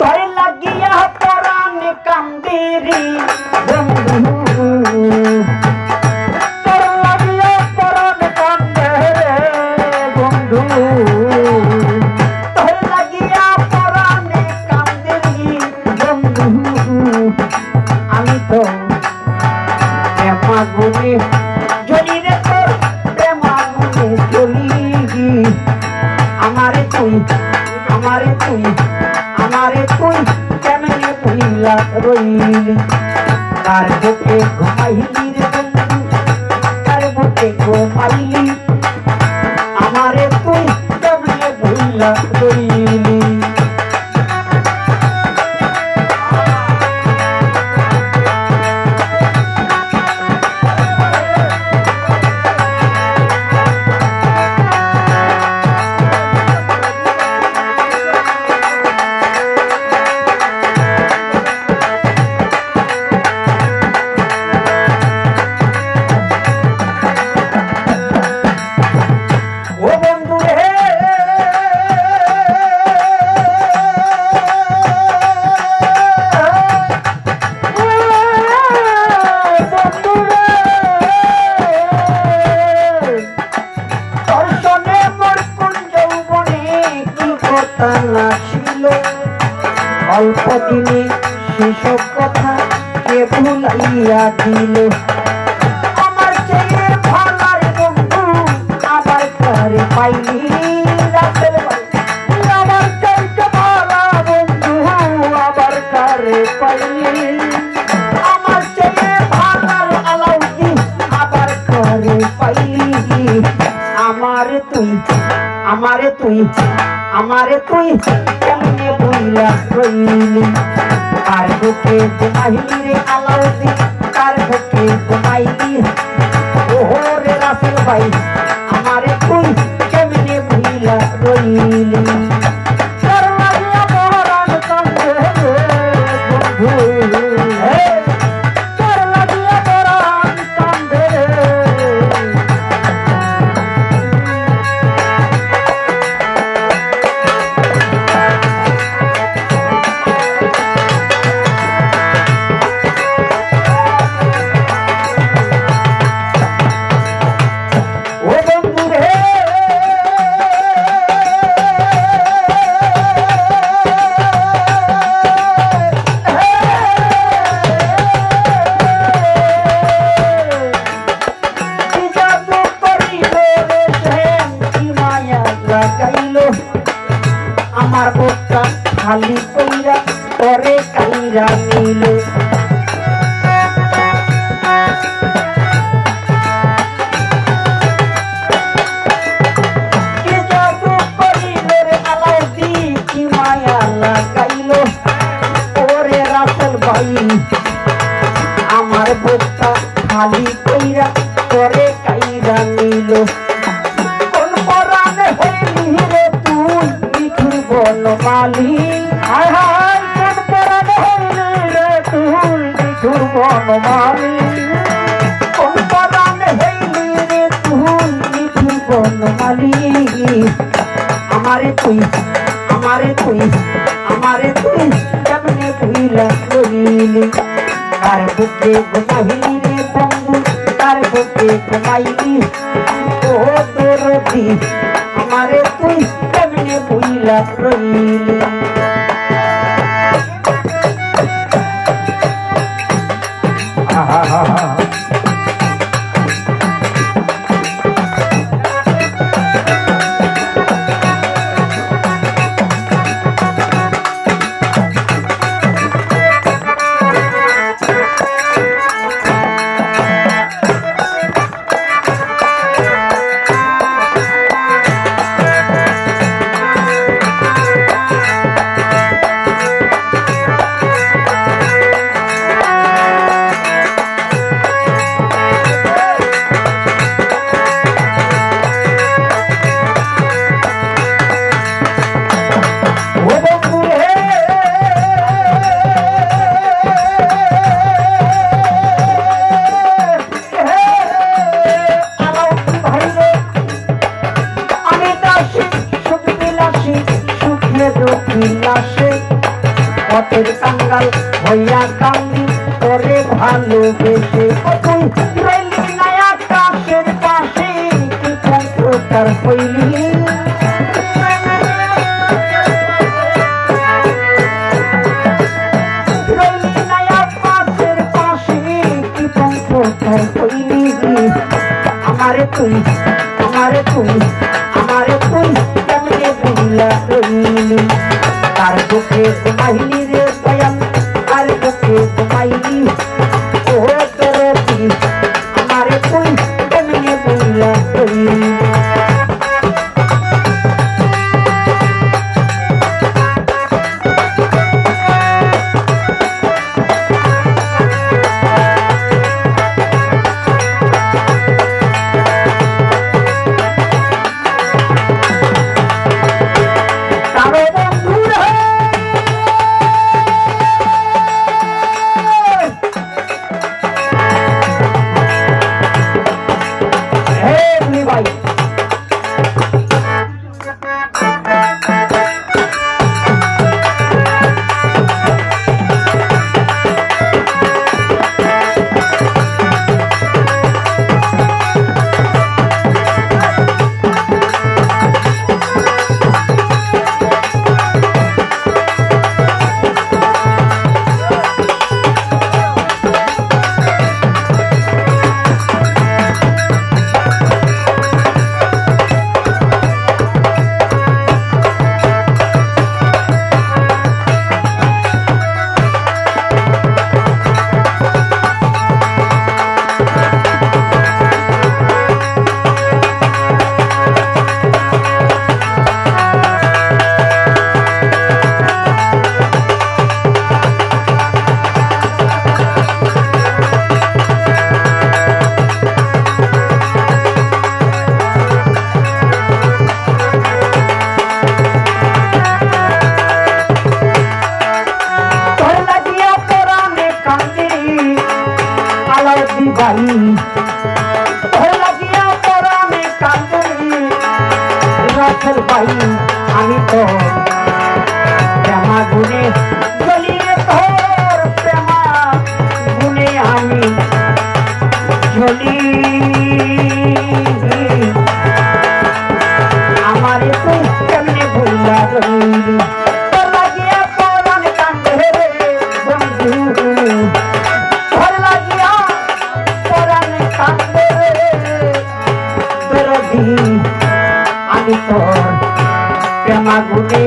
তোর লাগিয়া পরাণ কান্দিরি বন্ধু। আমারে তুই আমারে তুই আমারে তুই কেমনে তুইলা রইলি? কার বুকে ঘুমাইলি রে বন্ধু কার বুকে ঘুমাইলি। আমারে তুই কেমনে তুইলা রইলি? অল্প দিনে সেসব কথা কে ভুলাইয়া দিল? আমার চেয়ে ভালার বন্ধু আবার কারে পাইলি? রাতের তুই, আমারে তুই আমারে তুই কেমনে বইলা রইলি কার বুকে ঘুমাইলি আলাউদ্দিন। খালি কইরা করে কাইরা নিল। কোন পরাণে হইলি রে তুই মিঠুর বনমালি হায় হায়, কোন পরাণে হইলি রে তুই আমারে তুই আমারে তুই তোর দি আমারে তুই কেমনে ভুইলা রইলি আহা রবিলাসে পথের কাঙ্গাল হইয়া কান্দি করে ভালোবেসে তুই রইলি না আকাশের পাশে, কি কম্পিউটার হইলি? আমার তুই कुमारी रे पया अरे कुमारी আমি তোর প্রেমাগুনে